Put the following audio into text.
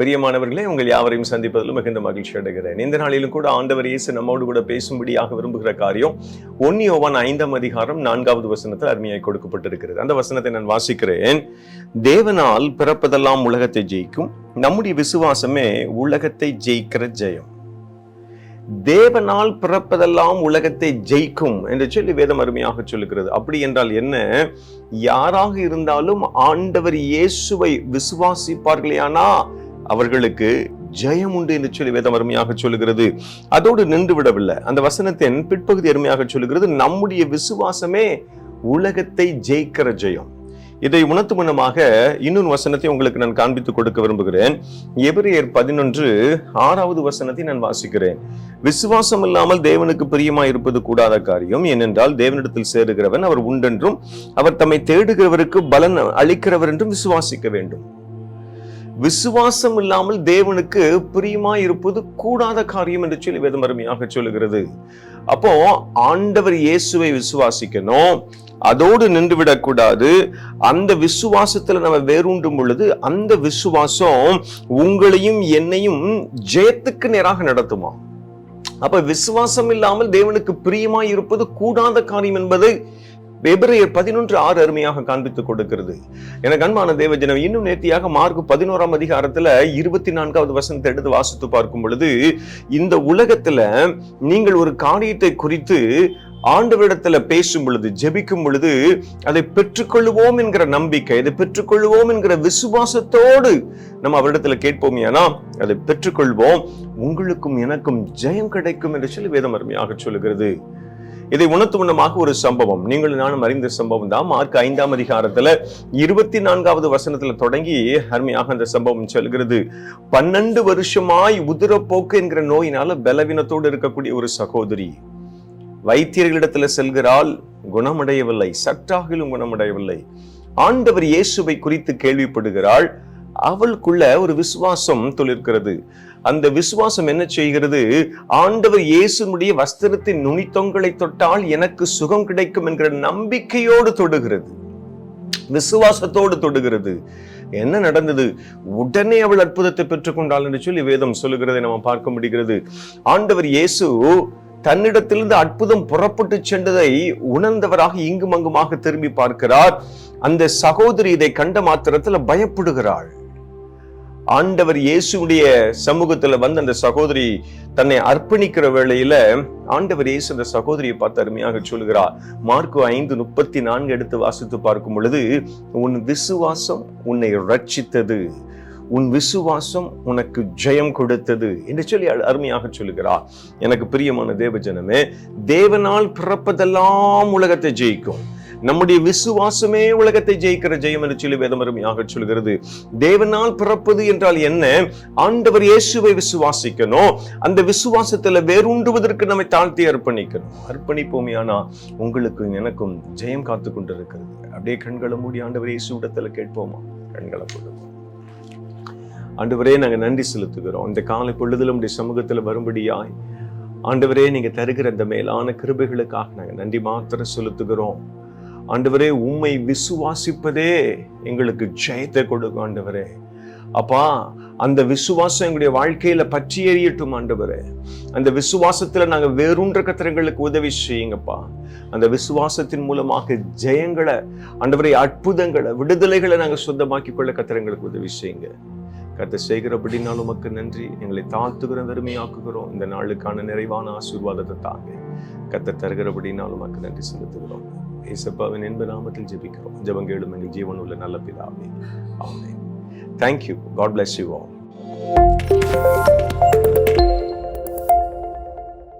பிரியமானவர்களே உங்கள் யாவரையும் சந்திப்பதிலும் மிகுந்த மகிழ்ச்சி அடைகிறேன். இந்த நாளிலும் கூட ஆண்டவர் இயேசு நம்மோடு கூட பேசும்படியாக விரும்புகிற காரியம் ஒன்னியோவான் ஐந்தாம் அதிகாரம் நான்காவது வசனத்தில் அருமையாய் கொடுக்கப்பட்டிருக்கிறது. அந்த வசனத்தை நான் வாசிக்கிறேன். தேவனால் பிறப்பதெல்லாம் உலகத்தை ஜெயிக்கும் நம்முடைய விசுவாசமே உலகத்தை ஜெயிக்கிற ஜெயம். தேவனால் பிறப்பதெல்லாம் உலகத்தை ஜெயிக்கும் என்று சொல்லி வேதம் அருமையாக சொல்லுகிறது. அப்படி என்றால் என்ன? யாராக இருந்தாலும் ஆண்டவர் இயேசுவை விசுவாசிப்பார்களேனா அவர்களுக்கு ஜெயம் உண்டு என்று சொல்லி வேதம் அருமையாக சொல்லுகிறது. அதோடு நின்று விடவில்லை அந்த வசனத்தின் பிற்பகுதி அருமையாக சொல்லுகிறது நம்முடைய விசுவாசமே உலகத்தை ஜெயிக்கிற ஜெயம். இதை உணர்த்து முன்னமாக இன்னொரு வசனத்தை உங்களுக்கு நான் காண்பித்து கொடுக்க விரும்புகிறேன். எபிரியர் பதினொன்று ஆறாவது வசனத்தை நான் வாசிக்கிறேன். விசுவாசம் இல்லாமல் தேவனுக்கு பிரியமா இருப்பது கூடாத காரியம் ஏனென்றால் தேவனிடத்தில் சேருகிறவன் அவர் உண்டென்றும் அவர் தம்மை தேடுகிறவருக்கு பலன் அளிக்கிறவர் என்றும் விசுவாசிக்க வேண்டும். விசுவாசம் இல்லாமல் தேவனுக்கு பிரியமா இருப்பது கூடாத காரியம் என்று சொல்லி வேதம் அருமையாக சொல்லுகிறது. அப்போ ஆண்டவர் இயேசுவை விசுவாசிக்கணும். அதோடு நின்று விடக்கூடாது அந்த விசுவாசத்துல நம்ம வேரூண்டும் பொழுது அந்த விசுவாசம் உங்களையும் என்னையும் ஜெயத்துக்கு நேராக நடத்துமா? அப்ப விசுவாசம் இல்லாமல் தேவனுக்கு பிரியமாய் இருப்பது கூடாத காரியம் என்பது எபிரேயர் பதினொன்று ஆறு அருமையாக காண்பித்து கொடுக்கிறது. எனக்கு அன்பான தேவஜனம் இன்னும் நேர்த்தியாக மார்க் பதினோராம் அதிகாரத்துல இருபத்தி நான்காவது வசனத்தை எடுத்து வாசித்து பார்க்கும் பொழுது இந்த உலகத்துல நீங்கள் ஒரு காரியத்தை குறித்து ஆண்டவரிடத்துல பேசும் பொழுது ஜெபிக்கும் பொழுது அதை பெற்றுக்கொள்வோம் என்கிற நம்பிக்கை அதை பெற்றுக்கொள்வோம் என்கிற விசுவாசத்தோடு நம்ம அவரிடத்துல கேட்போம் ஏன்னா அதை பெற்றுக்கொள்வோம். உங்களுக்கும் எனக்கும் ஜெயம் கிடைக்கும் என்று சொல்லி வேதம் அருமையாக சொல்லுகிறது. இதை உணர்த்து முன்னமாக ஒரு சம்பவம். நீங்கள் நானும் அறிந்த சம்பவம் தான். மார்க் ஐந்தாம் அதிகாரத்துல இருபத்தி நான்காவது வசனத்துல தொடங்கி அருமையாக அந்த சம்பவம் சொல்கிறது. பன்னெண்டு வருஷமாய் உதிரப்போக்கு என்கிற நோயினால பலவீனத்தோடு இருக்கக்கூடிய ஒரு சகோதரி வைத்தியர்களிடத்துல செல்கிறாள். குணமடையவில்லை. சற்றாகிலும் குணமடையவில்லை. ஆண்டவர் இயேசுவை குறித்து கேள்விப்படுகிறாள். அவளுக்குள்ள ஒரு விசுவாசம் தொழிற்கிறது அந்த விசுவாசம் என்ன செய்கிறது? ஆண்டவர் இயேசுனுடைய வஸ்திரத்தின் நுனித்தொங்களை தொட்டால் எனக்கு சுகம் கிடைக்கும் என்கிற நம்பிக்கையோடு தொடுகிறது. விசுவாசத்தோடு தொடுகிறது. என்ன நடந்தது? உடனே அவள் அற்புதத்தை பெற்றுக்கொண்டாள் என்று சொல்லி வேதம் சொல்லுகிறதை நம்ம பார்க்க முடிகிறது. ஆண்டவர் இயேசு தன்னிடத்திலிருந்து அற்புதம் புறப்பட்டு சென்றதை உணர்ந்தவராக இங்கும் அங்குமாக திரும்பி பார்க்கிறார். அந்த சகோதரி இதை கண்ட மாத்திரத்துல பயப்படுகிறாள். ஆண்டவர் இயேசுடைய சமூகத்துல வந்து அந்த சகோதரி தன்னை அர்ப்பணிக்கிற வேளையில ஆண்டவர் இயேசு அந்த சகோதரியை பார்த்து அருமையாக சொல்கிறார் மார்க்கு ஐந்து முப்பத்தி நான்கு எடுத்து வாசித்து பார்க்கும் பொழுது உன் விசுவாசம் உன்னை ரட்சித்தது உன் விசுவாசம் உனக்கு ஜெயம் கொடுத்தது. என்று சொல்லி அருமையாக சொல்லுகிறார். எனக்கு பிரியமான தேவஜனமே தேவனால் பிறப்பதெல்லாம் உலகத்தை ஜெயிக்கும். நம்முடைய விசுவாசமே உலகத்தை ஜெயிக்கிற ஜெயம் என்று சொல்லி வேதமருமையாக சொல்கிறது. தேவனால் பிறப்பது என்றால் என்ன? ஆண்டவர் இயேசுவை விசுவாசிக்கணும். அந்த விசுவாசத்துல வேரூண்டுவதற்கு நம்மை தாழ்த்தி அர்ப்பணிக்கணும். அர்ப்பணிப்போமே ஆனா உங்களுக்கு எனக்கும் ஜெயம் காத்து கொண்டிருக்கிறது. அப்படியே கண்களை மூடி ஆண்டவர் இயேசு இடத்துல கேட்போமா? கண்களை போடுவோம் ஆண்டவரே நாங்க நன்றி செலுத்துகிறோம். இந்த காலை பொழுதுல நம்முடைய சமூகத்துல வரும்படியாய் ஆண்டவரே நீங்க தருகிற இந்த மேலான கிருபைகளுக்காக நாங்க நன்றி மாத்திரம் செலுத்துகிறோம். ஆண்டவரே உம்மை விசுவாசிப்பதே எங்களுக்கு ஜெயத்தை கொடுக்கும் ஆண்டவரே. அப்பா அந்த விசுவாசம் எங்களுடைய வாழ்க்கையில பற்றி எறியட்டும் ஆண்டவரே. அந்த விசுவாசத்துல நாங்க வேறுன்ற கத்திரங்களுக்கு உதவி செய்யுங்கப்பா. அந்த விசுவாசத்தின் மூலமாக ஜெயங்களை ஆண்டவரை அற்புதங்களை விடுதலைகளை நாங்க சொந்தமாக்கி கொள்ள கத்திரங்களுக்கு உதவி செய்யுங்க. கத்தை செய்கிறபடினாலும் உமக்கு நன்றி. எங்களை தாழ்த்துகிற வெறுமையாக்குகிறோம். இந்த நாளுக்கான நிறைவான ஆசீர்வாதத்தை தாங்க. கத்த தருகிறபடினாலும் உமக்கு நன்றி செலுத்துகிறோம். இசப்பாவின் என்ப நாமத்தில் ஜெபிக்கிறோம். ஜெபங்கேடும் எங்கள் ஜீவன் உள்ள நல்ல பிதாவே. ஆமே thank you God bless you all.